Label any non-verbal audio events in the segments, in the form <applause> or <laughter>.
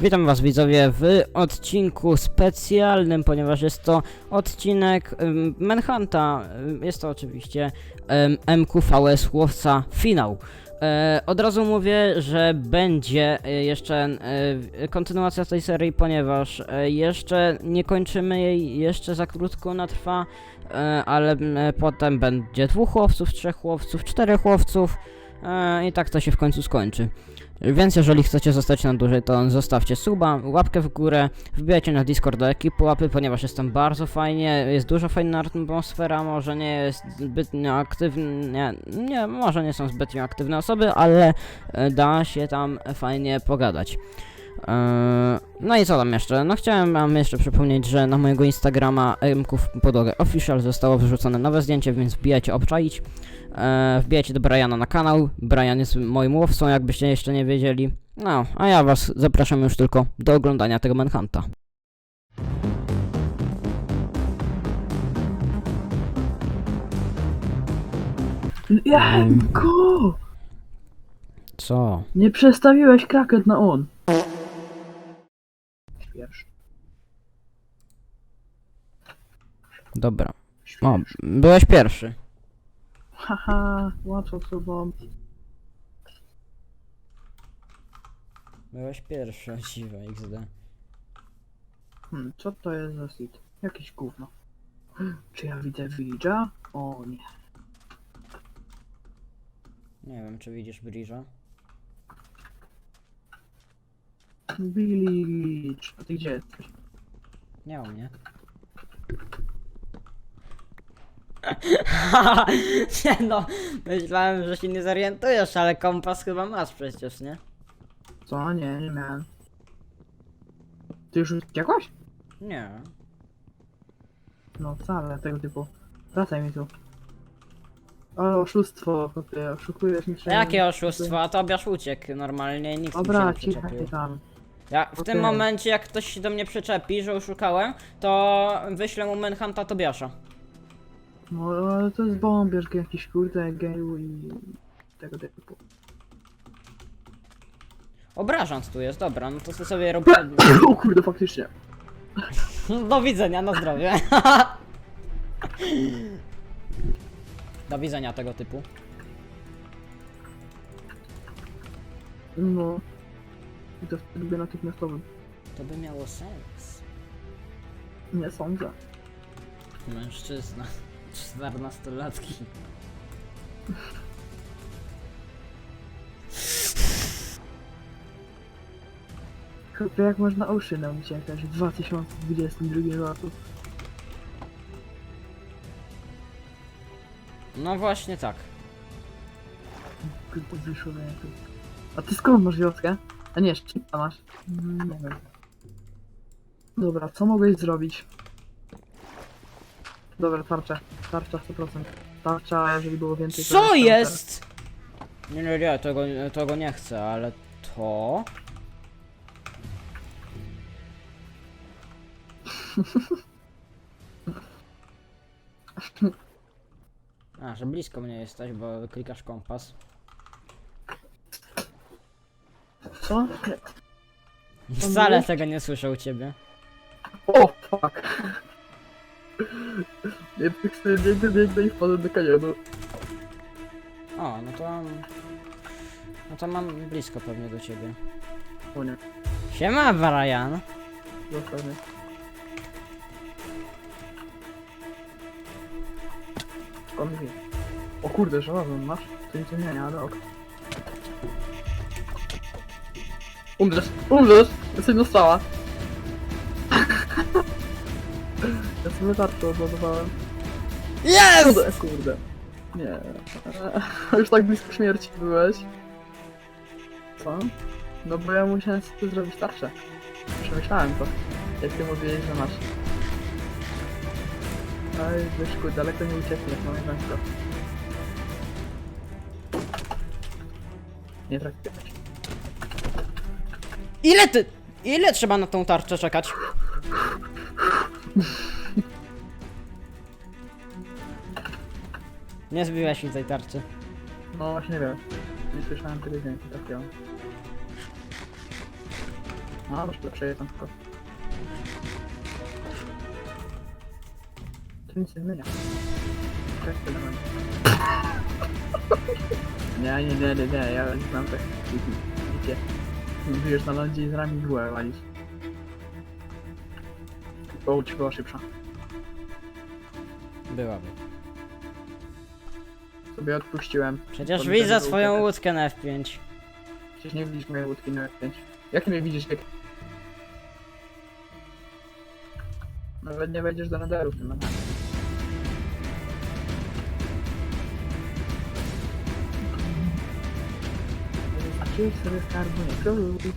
Witam was widzowie w odcinku specjalnym, ponieważ jest to odcinek um, Manhunta. Jest to oczywiście MQVS Łowca Finał. E, od razu mówię, że będzie e, jeszcze e, kontynuacja tej serii, ponieważ jeszcze nie kończymy jej, jeszcze za krótko ona trwa, ale potem będzie dwóch łowców, trzech łowców, czterech łowców i tak to się w końcu skończy. Więc jeżeli chcecie zostać na dłużej, to zostawcie suba, łapkę w górę, wbijajcie na Discord do ekipy łapy, ponieważ jest tam bardzo fajnie, jest dużo fajna atmosfera, może nie jest zbytnio aktywnie, nie, może nie są zbytnio aktywne osoby, ale e, da się tam fajnie pogadać. Eee, No i co tam jeszcze? No chciałem wam jeszcze przypomnieć, że na mojego Instagrama mków podłogę official zostało wyrzucone nowe zdjęcie, więc wbijajcie obczaić. Eee, wbijajcie do Briana na kanał. Brian jest moim łowcą, jakbyście jeszcze nie wiedzieli. No, a ja was zapraszam już tylko do oglądania tego Manhunta. Janku! Co? Nie przestawiłeś kraket na on. Śpiesz. Dobra. O, byłeś pierwszy. Haha, łatwo sobą. Byłeś pierwszy, dziwa XD. Hmm, co to jest za sit? Jakieś gówno. Czy ja widzę Vidja? O nie. Nie wiem, czy widzisz Bridge'a? Leach. A ty gdzie jesteś? Nie mam, nie? <laughs> nie no, myślałem, że się nie zorientujesz, ale kompas chyba masz przecież, nie? Co? Nie, nie miałem. Ty już uciekłaś? Nie. No wcale, tego typu. Wracaj mi tu. O, oszustwo, chłopie, oszukujesz mnie. Jakie oszustwo? A Tobiasz uciekł normalnie, nikt mi się Dobra, nie cichaj przyczepił. tam. Ja w tym momencie, jak ktoś się do mnie przyczepi, że oszukałem, to wyślę mu Manhunta Tobiasza. No, ale to jest bombierz jakiś kurde, geju i tego typu. Obrażant tu jest, dobra, no to ty sobie rób... <clears throat> O kurde, faktycznie. <laughs> Do widzenia, na zdrowie. <laughs> Do widzenia tego typu. No. I to w trybie natychmiastowym. To by miało sens. Nie sądzę. Mężczyzna. 14-latki. Kurde, jak można Oceana uciekać w 2022 roku? No właśnie tak. Kurde, wyszło na jakoś. A ty skąd masz wioskę? A nie, szczypta masz. Mm, nie wiem. Dobra, co mogłeś zrobić? Dobra, tarcza. Tarcza 100%. Tarcza, jeżeli było więcej... to Co jest? Nie, nie, nie, tego, tego nie chcę, ale to... <laughs> A, że blisko mnie jesteś, bo klikasz kompas. Co? Wcale tego nie słyszę u ciebie. O, fuck. Nie, sobie biegnę, biegnę i wpadłem do kanionu. O, no to... No to mam blisko pewnie do ciebie. O nie, Siema, Brian. zostaw mnie. Skąd wie? O kurde, żelazem masz? To nic nie zmienia, ale ok. Umrzesz, umrzesz! Jesteś dostała. <laughs> ja sobie tarczę odładowałem. Jest! Kurde, kurde. Nie. <laughs> Już tak blisko śmierci byłeś. Co? No bo ja musiałem sobie zrobić tarczę. Przemyślałem to. Jak ty mówiłeś, że masz. Oj, Wyszku, daleko nie uciekniesz, no jednak to. Nie traktujesz. Ile ty... Ile trzeba na tą tarczę czekać? Nie zbiłeś mi tej tarczy. No właśnie nie wiem. Nie słyszałem tego dźwięku takiego. No, może to przejeżdżam tylko. To nic nie zmienia. Cześć, to normalnie. <laughs> Nie, nie, nie, nie, nie, ja znam tak. Widzicie, mówisz na lądzie i z rami głowę walisz. Połódź była szybsza. Byłaby. Sobie odpuściłem. Przecież Podejdę widzę swoją łódkę. łódkę na F5. Przecież nie widzisz mojej łódki na F5. Jak mnie widzisz, jak... Nawet nie wejdziesz do nadaru w tym momencie. Zaznaczyłeś sobie próbuj.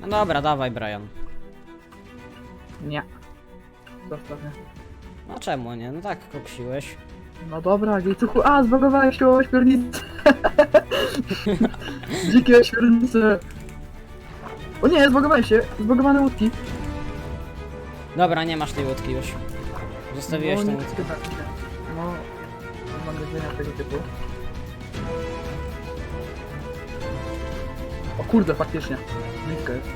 No dobra, dawaj Brian. Nie. Zostaw mnie. No czemu nie? No tak koksiłeś. No dobra, Gejcuchu. A, zbagowałeś się o ośmiornicę. <laughs> Dzikie ośmiornice. O nie, zbagowałeś się. Zbagowane łódki. Dobra, nie masz tej łódki już. Zostawiłeś no, nie łódkę. chyba. No, tego typu. O kurde, faktycznie. Blisko jest.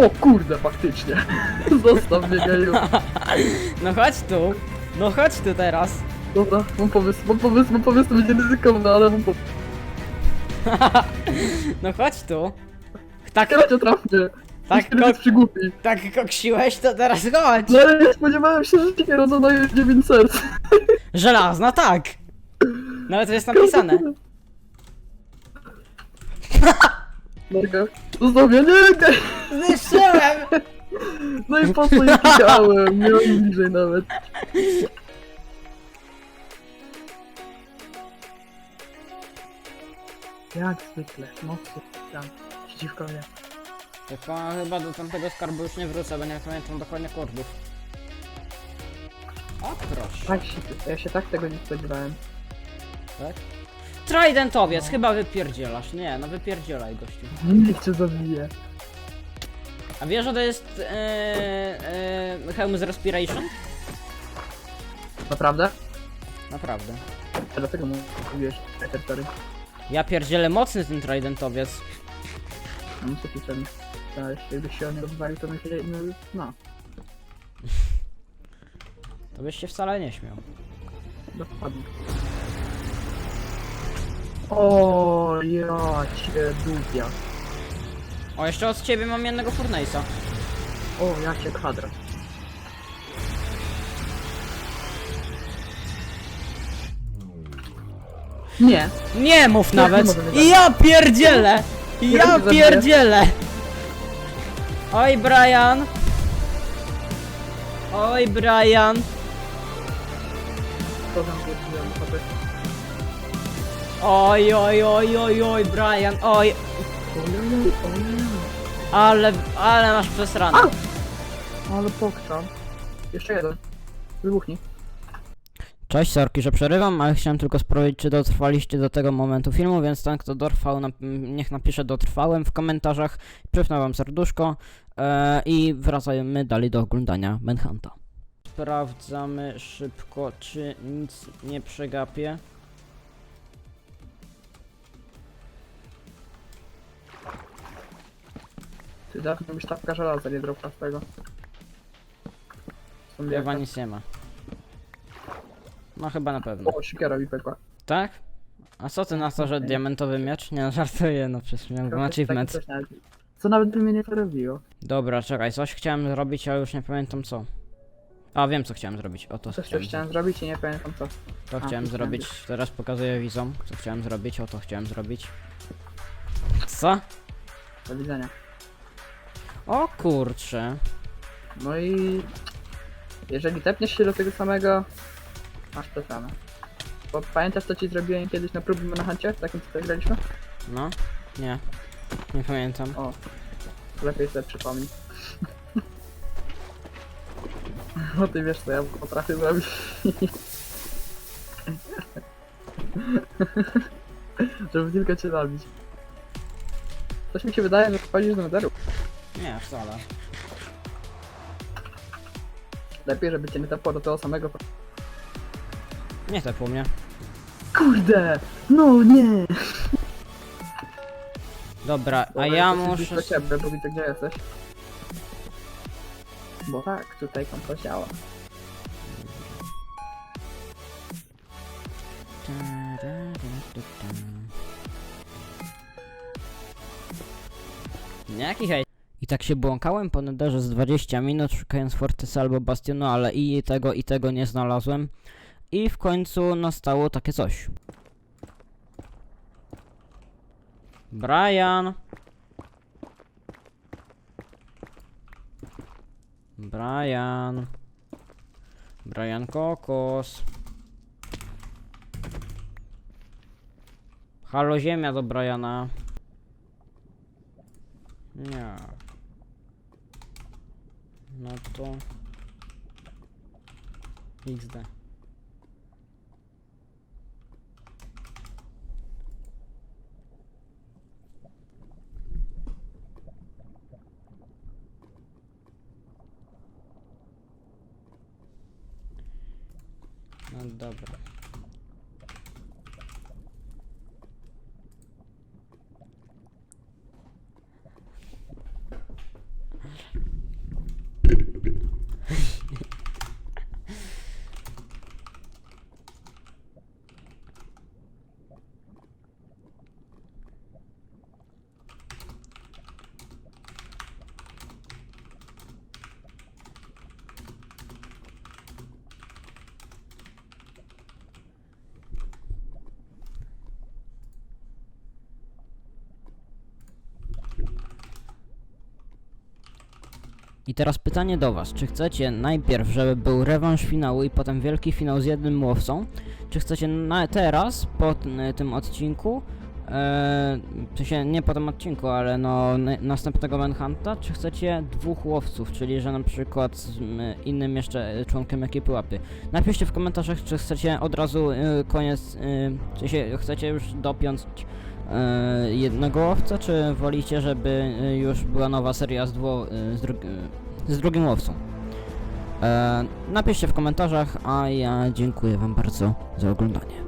O kurde, faktycznie. <laughs> Zostaw mnie, geju. <laughs> No chodź tu. No chodź tu teraz. Dobra, mam pomysł, mam pomysł, mam pomysł, to będzie ryzykowne, ale mam pomysł. <laughs> No chodź tu. Tak, Kracie trafnie. tak, Tak, ko jest przygłupi. tak koksiłeś, to teraz chodź. No ale nie spodziewałem się, że ci rodzą na 9 serc. Żelazna, tak. Nawet to jest napisane. Marga, zostaw mnie, nie, nie. Zniszczyłem! No i po co je? Nie mam bliżej nawet. Jak zwykle, mocy tam przeciwko mnie. Tylko chyba do tamtego skarbu już nie wrócę, bo nie pamiętam dokładnie kordów. O proszę, Tak się, ja się tak tego nie spodziewałem. tak? Tridentowiec, chyba wypierdzielasz. Nie, no wypierdzielaj gościu. Niech cię zabije. A wiesz, że to jest e, e, hełm z respiration? Naprawdę? Naprawdę. Dlatego mówisz repertory. Ja pierdzielę mocny ten tridentowiec. No co ty ten? Tak, jakbyś się o niego wywalił, to się, no, no, To byś się wcale nie śmiał. dokładnie. O, ja cię dupia. O, jeszcze od ciebie mam jednego furnace'a. O, ja cię kwadrat. Nie, Nie mów nawet! mogę ja pierdzielę! Ja pierdzielę! Oj, Brian! Oj, Brian! Oj, oj, oj, oj, oj, Brian, oj! Ale, ale masz przesrane. Ale pokczam. Jeszcze jeden. Wybuchnij. Cześć, sorki, że przerywam, ale chciałem tylko sprawdzić, czy dotrwaliście do tego momentu filmu, więc ten, kto dotrwał, nap niech napisze dotrwałem w komentarzach, przypnę wam serduszko e, i wracamy dalej do oglądania Manhunta. Sprawdzamy szybko, czy nic nie przegapię. Ty dawno mi sztabka żelaza nie dropła z tego. Wielka. nic nie ma. No chyba na pewno. O, siekiera mi pekła. Tak? A co ty na to, że diamentowy miecz? Nie no, żartuję, no przecież miałem Trochę achievement. takie coś nawet- Co nawet by mnie nie porobiło. Dobra, czekaj, coś chciałem zrobić, ale już nie pamiętam co. A, wiem co chciałem zrobić, o to Coś chciałem, chciałem zrobić i nie pamiętam co. To A, chciałem zrobić, teraz pokazuję widzom, co chciałem zrobić, o to chciałem zrobić. Co? Do widzenia. O kurcze. No i... Jeżeli tepniesz się do tego samego... Masz przesrane. Bo pamiętasz co ci zrobiłem kiedyś na próbie na hancie? Takim co graliśmy? No? Nie. Nie pamiętam. O. Lepiej sobie przypomnij. Bo ty wiesz co ja potrafię zrobić. Żeby tylko cię zabić. Coś mi się wydaje, że wchodzisz do nederu. Nie, wcale. Lepiej, żeby cię nie tepło do tego samego... Nie tepło mnie. Kurde! No nie! Dobra, a ja muszę... blisko ciebie, bo widzę gdzie jesteś. Bo tak, tutaj kompa działa. Jaki hej? I tak się błąkałem po nederze z 20 minut szukając Fortesa albo Bastionu, ale i tego i tego nie znalazłem. I w końcu nastało takie coś. Brian! Brian! Brian Kokos! Halo ziemia do Briana. Nie. No to... XD. No dobra. I teraz pytanie do was, czy chcecie najpierw, żeby był rewanż finału i potem wielki finał z jednym łowcą, czy chcecie na teraz, po tym odcinku, e, to się nie po tym odcinku, ale no na, następnego Manhunta, czy chcecie dwóch łowców, czyli że na przykład z innym jeszcze e, członkiem ekipy łapy. Napiszcie w komentarzach, czy chcecie od razu e, koniec, czy się chcecie już dopiąć jednego łowcę, czy wolicie, żeby e, już była nowa seria z, dwu, e, z, e, z drugim łowcą? E, napiszcie w komentarzach, a ja dziękuję wam bardzo za oglądanie.